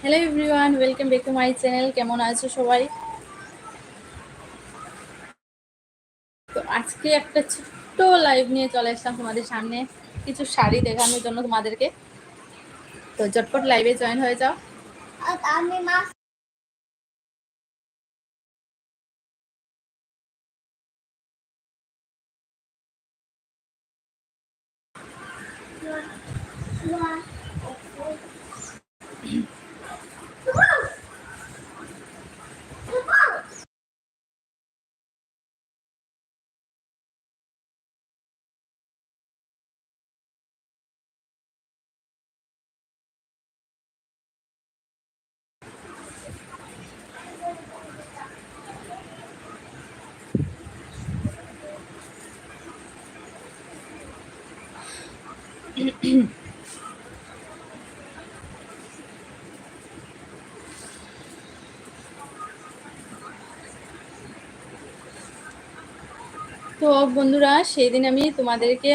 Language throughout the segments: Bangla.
Hello everyone welcome back to my channel কেমন আছো সবাই? তো আজকে একটা ছোট্ট লাইভ নিয়ে চলে এসলাম তোমাদের সামনে। কিছু শাড়ি দেখানোর জন্য তোমাদেরকে। তো ঝটপট লাইভে জয়েন হয়ে যাও। আমি মাছ বন্ধুরা সেই দিন আমি তোমাদেরকে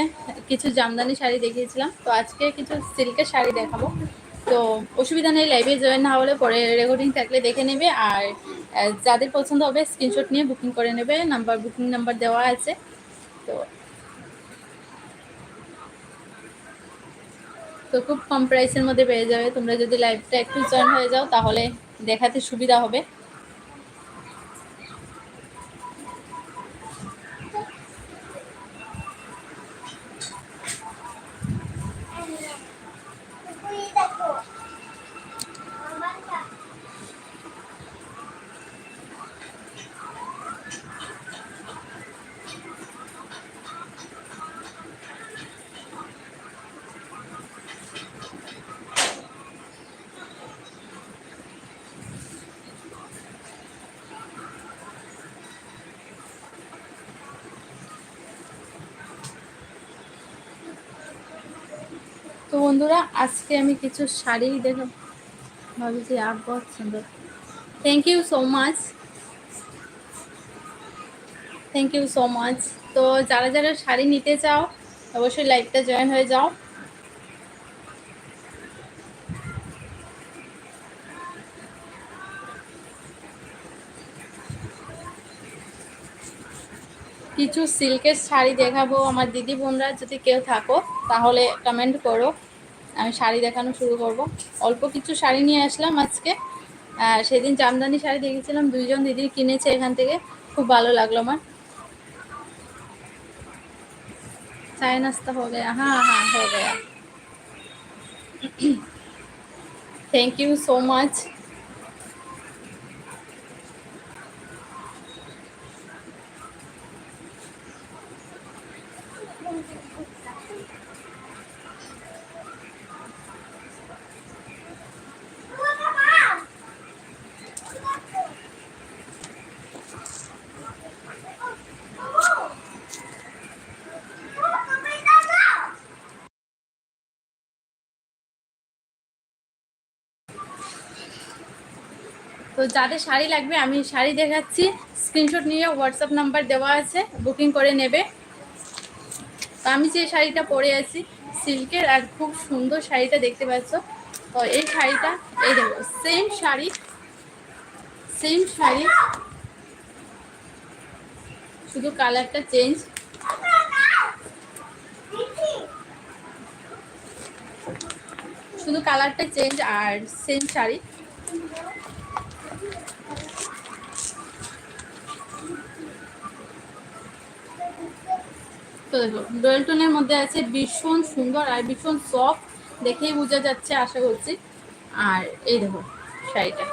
কিছু জামদানি শাড়ি দেখিয়েছিলাম। তো আজকে কিছু সিল্কের শাড়ি দেখাবো। তো অসুবিধা নেই লাইভে জয়েন না হলে পরে রেকর্ডিং থাকলে দেখে নেবে। আর যাদের পছন্দ হবে স্ক্রিনশট নিয়ে বুকিং করে নেবে। নাম্বার বুকিং নাম্বার দেওয়া আছে। তো তো খুব কম প্রাইসের মধ্যে পেয়ে যাবে। তোমরা যদি লাইভটা একটু জয়েন হয়ে যাও, তাহলে দেখাতে সুবিধা হবে। বন্ধুরা, আজকে আমি কিছু শাড়ি দেখো ভাবছি আপ বহুত সুন্দর। Thank you so much thank you so much তো যারা যারা শাড়ি নিতে চাও, অবশ্যই লাইভটা জয়েন হয়ে যাও। কিছু সিল্কের শাড়ি দেখাবো আমার দিদি বোনরা, যদি কেউ থাকো, তাহলে কমেন্ট করো। আমি শাড়ি দেখানো শুরু করব। অল্প কিছু শাড়ি নিয়ে আসলাম আজকে। সেদিন জামদানি শাড়ি দেখেছিলাম, দুইজন দিদি কিনেছে এখান থেকে। খুব ভালো লাগল আমার। চায় নাস্তা হয়ে গেয়া হ্যাঁ হ্যাঁ হয়ে গেয়া থ্যাংক ইউ সো মাচ তো যাদের শাড়ি লাগবে, আমি শাড়ি দেখাচ্ছি। স্ক্রিনশট নিয়ে হোয়াটসঅ্যাপ নাম্বার দেওয়া আছে বুকিং করে নেবে। তো আমি যে শাড়িটা পরে আছি, সিল্কের আর খুব সুন্দর শাড়িটা দেখতে পাচ্ছ। তো এই শাড়িটা, এই দেখো সেম শাড়ি সেম শাড়ি। শুধু কালারটা চেঞ্জ শুধু কালারটা চেঞ্জ আর সেম শাড়ি। তো দেখো ডোয়েলটনের মধ্যে আছে ভীষণ সুন্দর আর ভীষণ সফট দেখেই বোঝা যাচ্ছে, আশা করছি। আর এই দেখো শাড়িটা,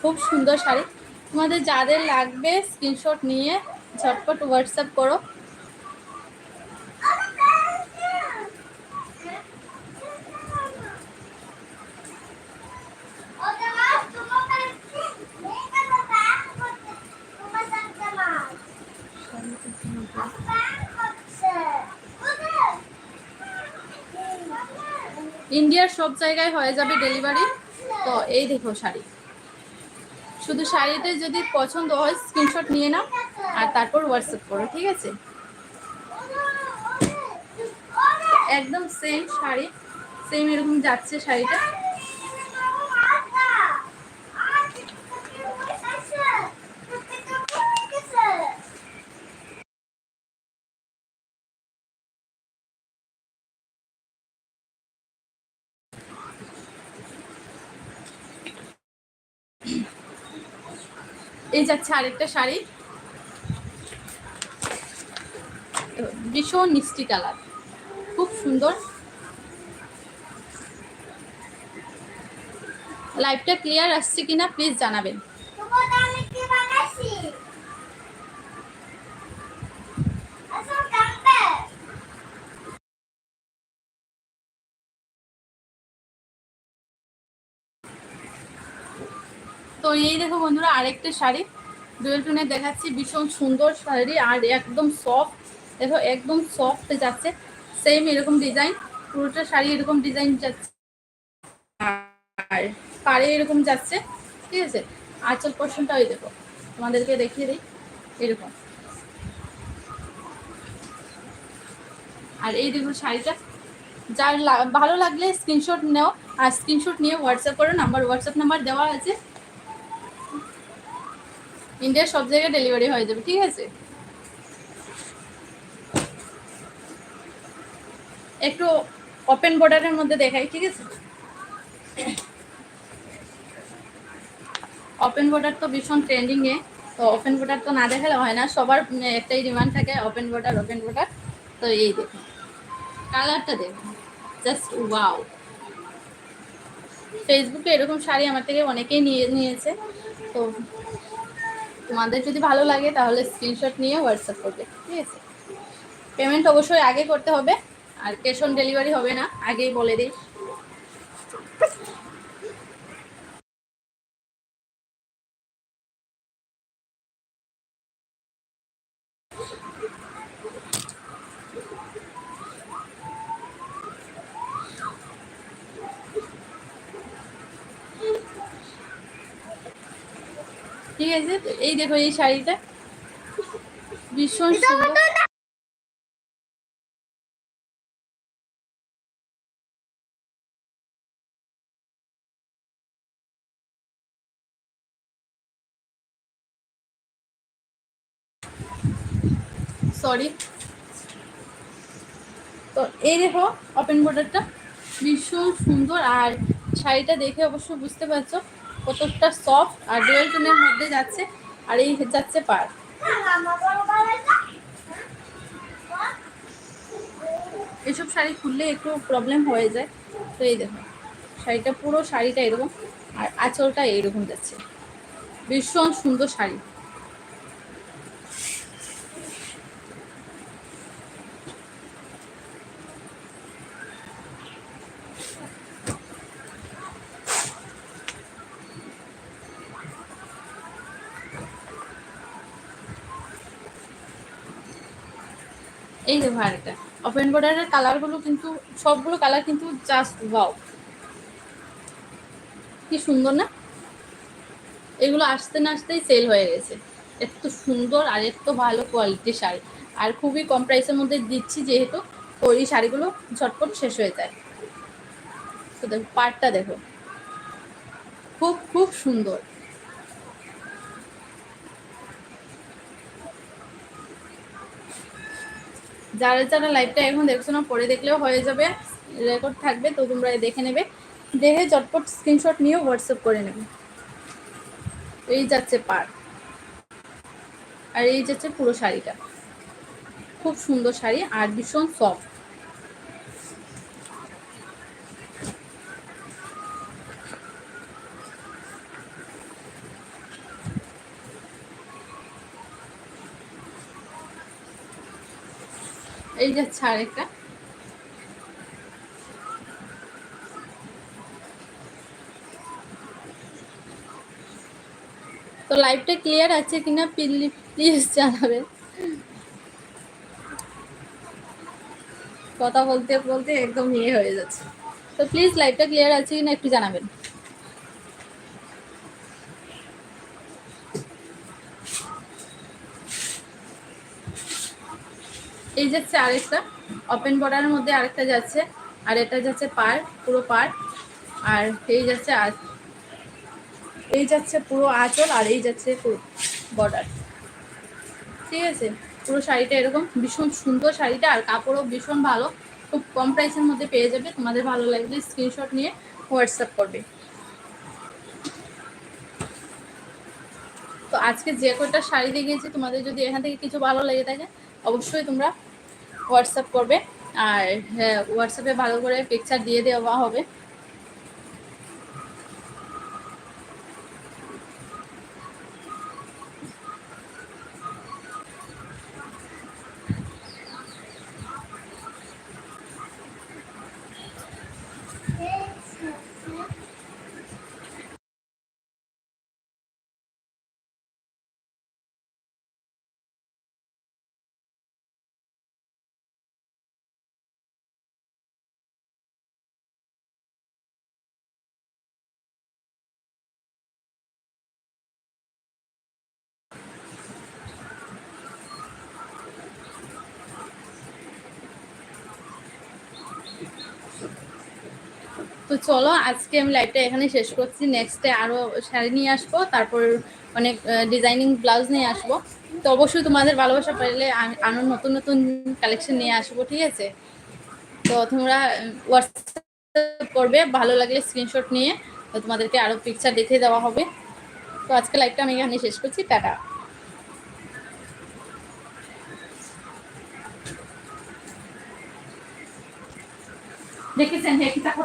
খুব সুন্দর শাড়ি। তোমাদের যাদের লাগবে স্ক্রিনশট নিয়ে ঝটপট হোয়াটসঅ্যাপ করো ওকে মাছ তোমাকে এই দেখো ব্যাগ করতে তোমার সাথে মাছ ব্যাগ করছে ওকে ইন্ডিয়ার সব জায়গায় হয়ে যাবে ডেলিভারি তো এই দেখো শাড়ি। শুধু শাড়িতে যদি পছন্দ হয় স্ক্রিনশট নিয়ে নাও আর তারপর হোয়াটসঅ্যাপ করো, ঠিক আছে? একদম সেম শাড়ি সেম এরকম যাচ্ছে শাড়িটা। এই যাচ্ছে আরেকটা শাড়ি। ভীষণ মিষ্টি কালার। খুব সুন্দর। লাইভটা ক্লিয়ার আসছে কিনা প্লিজ জানাবেন তোমার আমি কি বানাইছি আসল কাম্পে তো এই দেখো বন্ধুরা, আরেকটা শাড়ি। ডুয়েল টোনে দেখাচ্ছি, ভীষণ সুন্দর শাড়ি, আর একদম সফট দেখো, একদম সফট যাচ্ছে। সেম এরকম ডিজাইন পুরোটা শাড়ি এরকম ডিজাইন যাচ্ছে। আর পাড়ে এরকম যাচ্ছে, ঠিক আছে? আঁচল পোর্শনটাই দেখো, তোমাদেরকে দেখিয়ে দিই, এরকম। আর এই দেখো শাড়িটা, যার ভালো লাগলে স্ক্রিনশট নেও, আর স্ক্রিনশট নিয়ে হোয়াটসঅ্যাপ করো নাম্বার হোয়াটসঅ্যাপ নাম্বার দেওয়া আছে। ইন্ডিয়ার সব জায়গায় ডেলিভারি হয়ে যাবে, ঠিক আছে? একটু ওপেন বর্ডারের মধ্যে দেখাই, ঠিক আছে? ওপেন বর্ডার তো ভীষণ ট্রেন্ডিং এ, তো ওপেন বর্ডার তো না দেখালে হয় না, সবার একটাই ডিমান্ড থাকে ওপেন বর্ডার ওপেন বর্ডার তো এই দেখুন কালারটা দেখুন জাস্ট ওয়াও ফেসবুকে এরকম শাড়ি আমার থেকে অনেকেই নিয়ে, নিয়েছে, তো তোমাদের যদি ভালো লাগে, তাহলে স্ক্রিনশট নিয়ে হোয়াটসঅ্যাপ করবে, ঠিক আছে? পেমেন্ট অবশ্যই আগে করতে হবে, আর ক্যাশ অন ডেলিভারি হবে না, আগেই বলে দিই। ঠিক আছে? তো এই দেখো এই শাড়িটা। ভীষণ সুন্দর। সরি তো এই দেখো ওপেন বর্ডারটা ভীষণ সুন্দর। আর শাড়িটা দেখে অবশ্য বুঝতে পারছ কতটা সফট আর ডুয়েল টোনের মধ্যে যাচ্ছে আর এই যাচ্ছে পার। এসব শাড়ি খুললে একটু প্রবলেম হয়ে যায়। তো এই দেখো, শাড়িটা পুরো শাড়িটা এরকম আর আঁচলটা এইরকম যাচ্ছে। ভীষণ সুন্দর শাড়ি। এই দেখো আরেকটা ওপেন বর্ডারের কালারগুলো কিন্তু, সবগুলো কালার কিন্তু জাস্ট ওয়াও কি সুন্দর না? এগুলো আসতে না আসতেই সেল হয়ে গেছে। এত সুন্দর আর এত ভালো কোয়ালিটির শাড়ি। আর খুবই কম প্রাইসের মধ্যে দিচ্ছি যেহেতু তো এই শাড়িগুলো ঝটপট শেষ হয়ে যায়। তো দেখো পাটটা দেখো। খুব খুব সুন্দর। যারা যারা লাইভটা এখন দেখছ না, পরে দেখলেও হয়ে যাবে রেকর্ড থাকবে, তো তোমরা দেখে নেবে। দেখে চটপট স্ক্রিনশট নিয়েও হোয়াটসঅ্যাপ করে নেবে। এই যাচ্ছে পার। আর এই যাচ্ছে পুরো শাড়িটা। খুব সুন্দর শাড়ি আর ভীষণ সফট এই যাচ্ছে আরেকটা। তো লাইভটা ক্লিয়ার আছে কিনা প্লিজ জানাবেন। কথা বলতে বলতে একদম ইয়ে হয়ে যাচ্ছে। তো প্লিজ লাইভটা ক্লিয়ার আছে কিনা একটু জানাবেন। এই যাচ্ছে আরেকটা ওপেন বর্ডারের মধ্যে আরেকটা যাচ্ছে, আর এটা যাচ্ছে পার, পুরো পার, আর এই যাচ্ছে এই যাচ্ছে পুরো আঁচল, আর এই যাচ্ছে পুরো বর্ডার ঠিক আছে? পুরো শাড়িটা এরকম, ভীষণ সুন্দর শাড়িটা, আর কাপড়ও ভীষণ ভালো, খুব কম প্রাইসের মধ্যে পেয়ে যাবে, তোমাদের ভালো লাগলে স্ক্রিনশট নিয়ে হোয়াটসঅ্যাপ করবে। তো আজকে যে কটা শাড়ি দেখিয়েছি, তোমাদের যদি এখান থেকে কিছু ভালো লেগে থাকে, অবশ্যই তোমরা হোয়াটসঅ্যাপ করবে। আর হ্যাঁ, হোয়াটসঅ্যাপে ভালো করে পিকচার দিয়ে দেওয়া হবে। তো চলো, আজকে আমি লাইভটা এখানে শেষ করছি। নেক্সটে আরও শাড়ি নিয়ে আসব, তারপর অনেক ডিজাইনিং ব্লাউজ নিয়ে আসব। তো অবশ্যই তোমাদের ভালোবাসা পেলে আরও নতুন নতুন কালেকশন নিয়ে আসব, ঠিক আছে? তো তোমরা হোয়াটসঅ্যাপ করবে, ভালো লাগলে স্ক্রিনশট নিয়ে, তো তোমাদেরকে আরও পিকচার দেখে দেওয়া হবে। তো আজকে লাইভটা আমি এখানে শেষ করছি, টাটা। দেখেছেন